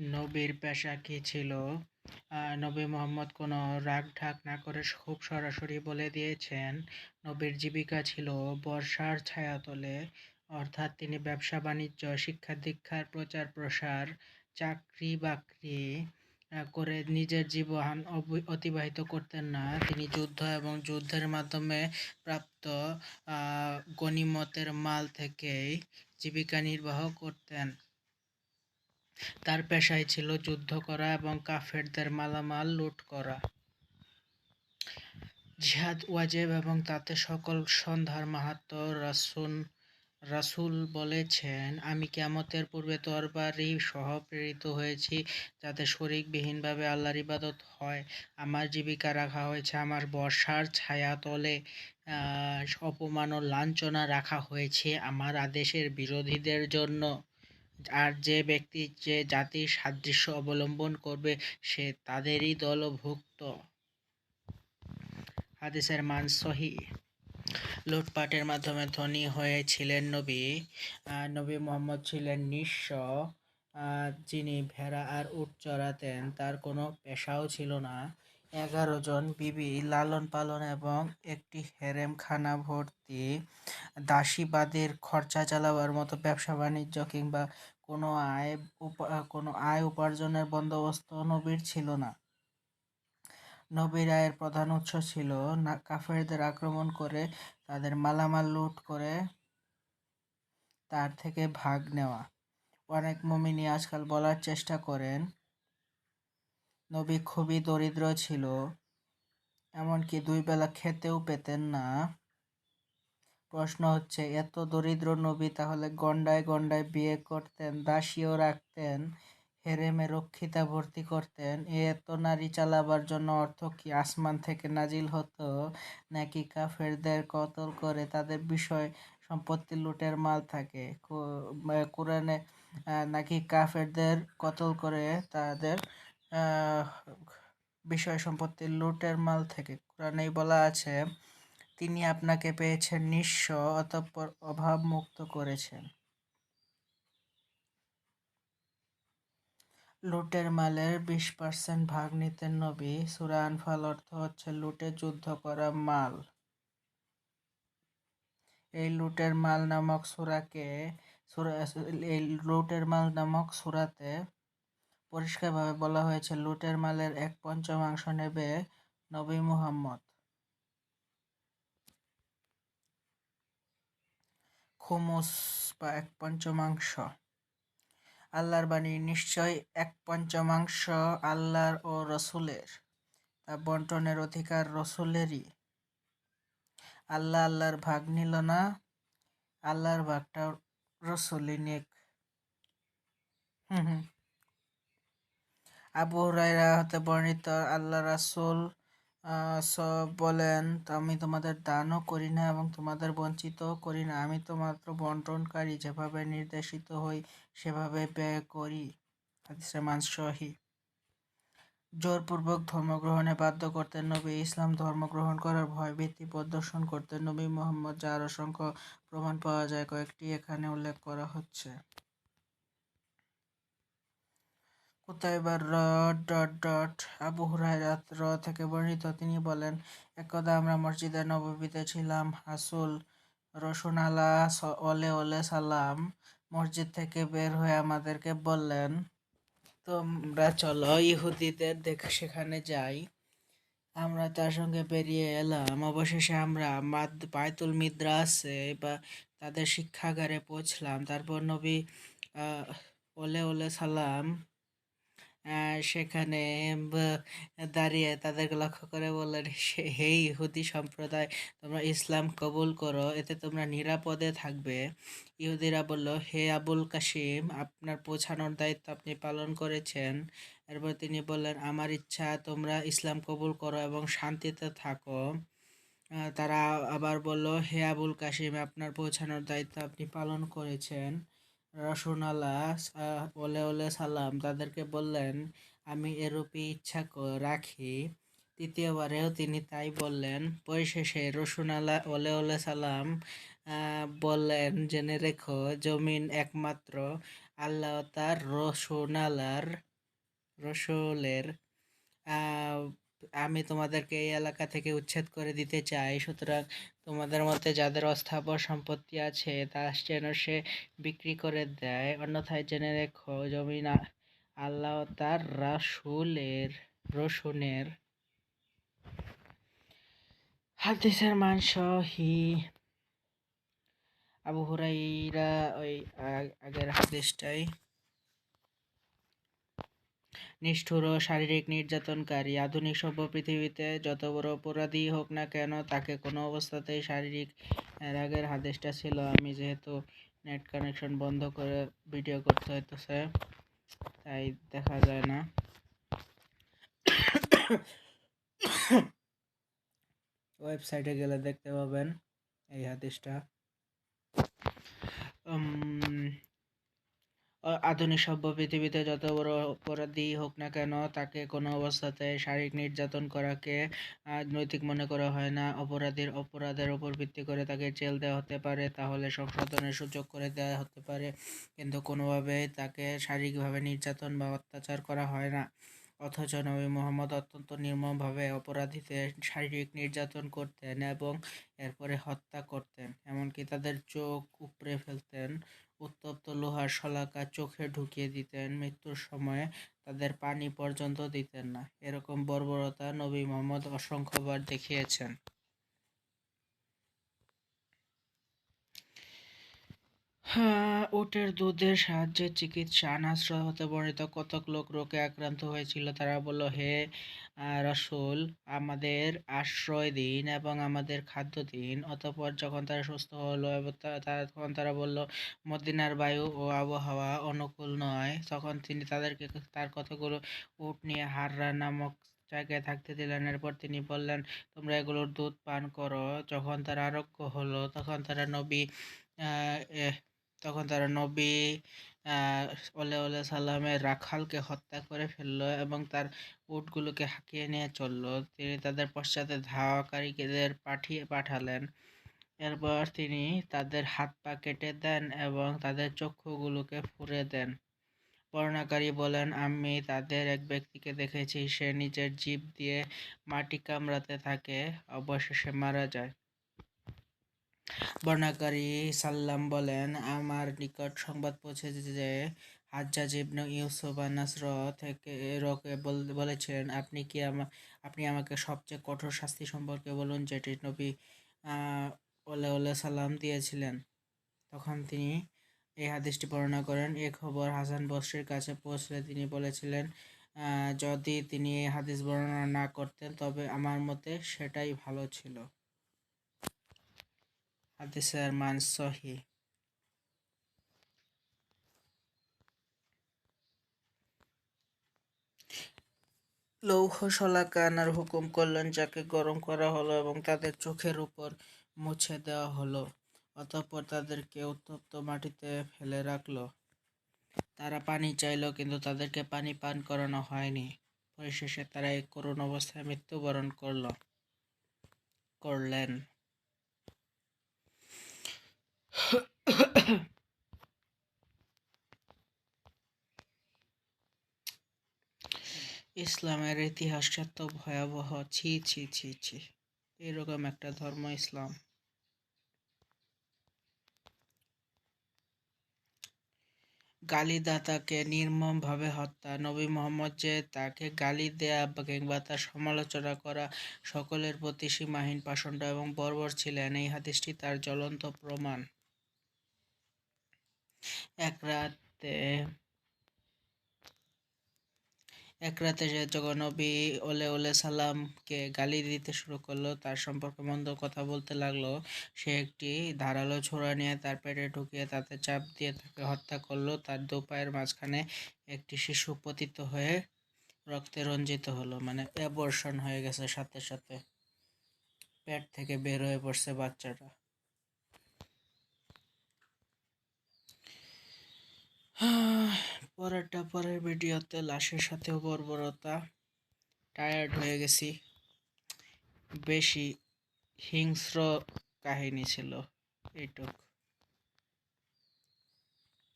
নবীর পেশা কী ছিল? নবী মোহাম্মদ কোনো রাগ ঢাক না করে খুব সরাসরি বলে দিয়েছেন, নবীর জীবিকা ছিল বর্ষার ছায়াতলে অর্থাৎ তিনি ব্যবসা, বাণিজ্য, শিক্ষা, দীক্ষার প্রচার, প্রসার, চাকরি, বাকরি করে নিজের জীবন অতিবাহিত করতেন না। তিনি যুদ্ধ এবং যুদ্ধের মাধ্যমে প্রাপ্ত গনিমতের মাল থেকেই জীবিকা নির্বাহ করতেন। তার পেশাই ছিল যুদ্ধ করা এবং কাফেরদের মালামাল লুট করা। জিহাদ ওয়াজেব এবং তাতে সকল সন্ধ্যার মাহাত্ম রাসুন রাসূল বলেছেন আমি কিয়ামতের পূর্বে তরবারি সহ প্রেরিত হয়েছি যাতে শরিকবিহীনভাবে আল্লাহর ইবাদত হয়। আমার জীবিকা রাখা হয়েছে আমার বর্ষার ছায়াতলে আহ, অপমান ও লাঞ্ছনা রাখা হয়েছে আমার আদেশের বিরোধীদের জন্য। আর যে ব্যক্তি, যে জাতির সাদৃশ্য অবলম্বন করবে, সে তাদেরই দলভুক্ত। হাদিসের মান সহি। লুটপাটের মাধ্যমে ধনী হয়েছিলেন নবী। নবী মোহাম্মদ ছিলেন নিঃস্ব। যিনি ভেড়া আর উট চড়াতেন, তার কোনো পেশাও ছিল না। এগারো জন বিবি লালন পালন এবং একটি হেরেমখানা ভর্তি দাসীবাদের খরচা চালাবার মতো ব্যবসা বাণিজ্য কিংবা কোনো আয় কোনো আয় উপার্জনের বন্দোবস্ত নবীর ছিল না। নবীর আয়ের প্রধান উৎস ছিল না, কাফেরদের আক্রমণ করে তাদের মালামাল লুট করে তার থেকে ভাগ নেওয়া। অনেক মুমিনি আজকাল বলার চেষ্টা করেন নবী খুবই দরিদ্র ছিল, এমনকি দুই বেলা খেতেও পেতেন না। প্রশ্ন হচ্ছে, এত দরিদ্র নবী তাহলে গন্ডায় গন্ডায় বিয়ে করতেন, দাসীও রাখতেন, হেরেমে রক্ষিতা ভর্তি করতেন এত নারী চালাবার জন্য অর্থ কি আসমান থেকে নাজিল হতো, নাকি কাফেরদের কতল করে তাদের বিষয় সম্পত্তি লুটের মাল থাকে? কোরআনে নাকি কাফেরদের কতল করে তাদের বিষয় সম্পত্তি লুটের মাল থেকে। কোরআনেই বলা আছে, তিনি আপনাকে পেয়েছেন নিঃস্ব, অতঃপর অভাব মুক্ত করেছেন। লুটের মালের বিশ পার্সেন্ট ভাগ নিতেন নবী। সূরা আনফাল অর্থ হচ্ছে লুটে যুদ্ধ করা মাল। এই লুটের মাল নামক সূরাকে, সুরা, এই লুটের মাল নামক সূরাতে পরিষ্কারভাবে বলা হয়েছে, লুটের মালের এক পঞ্চমাংশ নেবে নবী মুহাম্মদ। খুমুস বা এক পঞ্চমাংশ। আল্লাহর বাণী নিশ্চয় এক পঞ্চমাংশ আল্লাহর ও রসুলের। তা বন্টনের অধিকার রসুলেরই। আল্লাহ আল্লাহর ভাগ নিল না, আল্লাহর ভাগটা রসুলই নিক। হুম হুম। আবু হুরায়রা হতে বর্ণিত আল্লাহ রাসূল বলেন, আমি তোমাদের দানও করি না এবং তোমাদের বঞ্চিতও করি না। আমি তো মাত্র বন্টনকারী, যেভাবে নির্দেশিত হই, সেভাবে ব্যয় করি। মান সহি। জোরপূর্বক ধর্মগ্রহণে বাধ্য করতেন নবী ইসলাম ধর্ম গ্রহণ করার ভয়ভীতি প্রদর্শন করতেন নবী মোহাম্মদ, যার অসংখ্য প্রমাণ পাওয়া যায়, কয়েকটি এখানে উল্লেখ করা হচ্ছে। কুতাইবার র ডট ডট আবু হুরায়রাত র থেকে বর্ণিত, তিনি বলেন, একদা আমরা মসজিদে নববীতে ছিলাম, হাসুল রসুন স- ওলে ওলে সালাম, মসজিদ থেকে বের হয়ে আমাদেরকে বললেন, তোমরা চলো ইহুদিদের দেখ, সেখানে যাই। আমরা তার সঙ্গে বেরিয়ে এলাম। অবশেষে আমরা মাদ বায়তুল মিদ্রাসে বা তাদের শিক্ষাগারে পৌঁছলাম। তারপর নবী ওলে ওলে সালাম সেখানে দাঁড়িয়ে তাদেরকে লক্ষ্য করে বললেন "হে ইহুদি সম্প্রদায়, তোমরা ইসলাম কবুল করো, এতে তোমরা নিরাপদে থাকবে। ইহুদিরা বলল, হে আবুল কাসিম, আপনার পৌঁছানোর দায়িত্ব আপনি পালন করেছেন। এরপর তিনি বললেন, আমার ইচ্ছা, তোমরা ইসলাম কবুল করো এবং শান্তিতে থাকো। তারা আবার বলল, হে আবুল কাসিম, আপনার পৌঁছানোর দায়িত্ব আপনি পালন করেছেন। রসুন আল্লাহ ওলে ওলে সালাম। তাদেরকে বললেন, আমি এরূপই ইচ্ছা রাখি। তৃতীয়বারেও তিনি তাই বললেন। পরিশেষে রসুন আল্লাহ ওলে ওলে সালাম বললেন, জেনে রেখো, জমিন একমাত্র আল্লাহ তার রসুন আল্লাহর রসুলের আমি তোমাদেরকে এই এলাকা থেকে উচ্ছেদ করে দিতে চাই। সুতরাং তোমাদের মধ্যে যাদের অস্থাবর সম্পত্তি আছে তা যেন সে বিক্রি করে দেয়। অন্যথায় জেনে রেখো, জমিন আল্লাহ তার রাসূলের রসুনের হাদিসের মাংস হি আবু হুরাইরা ওই আগের হাদিসটাই নিষ্ঠুর ও শারীরিক নির্যাতনকারী। আধুনিক সভ্য পৃথিবীতে যত বড় অপরাধী হোক না কেন, তাকে কোনো অবস্থাতেই শারীরিক এর আগের হাদিসটা ছিল। আমি যেহেতু নেট কানেকশন বন্ধ করে ভিডিও করতে হইতেছে, তাই দেখা যায় না। ওয়েবসাইটে গেলে দেখতে পাবেন এই হাদিসটা আধুনিক সভ্য পৃথিবীতে যত বড় অপরাধী হোক না কেন, তাকে কোনো অবস্থাতে শারীরিক নির্যাতন করাকে নৈতিক মনে করা হয় না। অপরাধীর অপরাধের উপর ভিত্তি করে তাকে জেল দেওয়া হতে পারে, তাহলে সংশোধনের সুযোগ করে দেওয়া হতে পারে। কিন্তু কোনোভাবেই তাকে শারীরিকভাবে নির্যাতন বা অত্যাচার করা হয় না। অথচ নবী মোহাম্মদ অত্যন্ত নির্মমভাবে অপরাধীদের শারীরিক নির্যাতন করতেন এবং এরপরে হত্যা করতেন, এমনকি তাদের চোখ উপড়ে ফেলতেন। উত্তপ্ত লোহার শলাকা চোখে ঢুকিয়ে দিতেন। মৃত্যুর সময়ে তাদের পানি পর্যন্ত দিতেন না। এরকম বর্বরতা নবী মোহাম্মদ অসংখ্যবার দেখিয়েছেন। হ্যাঁ, উটের দুধের সাহায্যে চিকিৎসা আনাস হতে বর্ণিত কতক লোক রোগে আক্রান্ত হয়েছিল তারা বলল হে রসুল আমাদের আশ্রয় দিন এবং আমাদের খাদ্য দিন। অতঃপর যখন তারা সুস্থ হলো এবং তখন তারা বলল মদিনার বায়ু ও আবহাওয়া অনুকূল নয়। তখন তিনি তাদেরকে তার কতগুলো উট নিয়ে হাররা নামক জায়গায় থাকতে দিলেন। এরপর তিনি বললেন তোমরা এগুলোর দুধ পান করো। যখন তারা আরোগ্য হলো তখন তারা নবী তখন তারা নবী ওলে ওলে সাল্লামের রাখালকে হত্যা করে ফেলল এবং তার উটগুলোকে হাঁকিয়ে নিয়ে চলল। তিনি তাদের পশ্চাতে ধাওয়াকারীদের পাঠিয়ে, পাঠালেন। এরপর তিনি তাদের হাত পা কেটে দেন এবং তাদের চক্ষুগুলোকে ফুরে দেন। বর্ণাকারী বলেন, আমি তাদের এক ব্যক্তিকে দেখেছি, সে নিজের জিভ দিয়ে মাটি কামড়াতে থাকে, অবশেষে মারা যায়। বর্ণনাকারী সাল্লাম বলেন, আমার নিকট সংবাদ পৌঁছেছে যে হাজ্জাজ ইবনে ইউসুফ আনাসর থেকে রকে বল- বলেছিলেন, আপনি কি আমা, আপনি আমাকে সবচেয়ে কঠোর শাস্তি সম্পর্কে বলুন যেটি নবী ওলে ওলে সাল্লাম দিয়েছিলেন? তখন তিনি এই হাদিসটি বর্ণনা করেন। এ খবর হাসান বসরির কাছে পৌঁছলে তিনি বলেছিলেন যদি তিনি এই হাদিস বর্ণনা না করতেন, তবে আমার মতে সেটাই ভালো ছিল। হাদিসের মান সহি। লৌহ শলাকা আনার হুকুম করলেন, যাকে গরম করা হলো এবং তাদের চোখের উপর মুছে দেওয়া হলো, অতঃপর তাদেরকে উত্তপ্ত মাটিতে ফেলে রাখল। তারা পানি চাইলো, কিন্তু তাদেরকে পানি পান করানো হয়নি। পরিশেষে তারা এই করুণ অবস্থায় মৃত্যুবরণ করল, করলেন। ইসলামের ইতিহাসটা তো ভয়াবহ। ছি ছি ছি ছি। এরকম একটা ধর্ম ইসলাম। গালিদাতাকে নির্মমভাবে হত্যা, নবী মোহাম্মদ যে তাকে গালি দেয়া কিংবা তার সমালোচনা করা, সকলের প্রতি সীমাহীন পাষণ্ড এবং বর্বর ছিলেন, এই হাদিসটি তার জ্বলন্ত প্রমাণ। এক রাতে এক রাতে সে যখন ওলে ওলে সালামকে গালি দিতে শুরু করল, তার সম্পর্কে মন্দ কথা বলতে লাগল, সে একটি ধারালো ছোরা নিয়ে তার পেটে ঢুকিয়ে তাতে চাপ দিয়ে তাকে হত্যা করল। তার দু পায়ের মাঝখানে একটি শিশু পতিত হয়ে রক্তে রঞ্জিত হলো মানে অ্যাবর্ষণ হয়ে গেছে সাথে সাথে। পেট থেকে বের হয়ে পড়ছে বাচ্চাটা। পরেরটা পরের ভিডিওতে লাশের সাথেও বর্বরতা। টায়ার্ড হয়ে গেছি। বেশি হিংস্র কাহিনী ছিল এইটুক।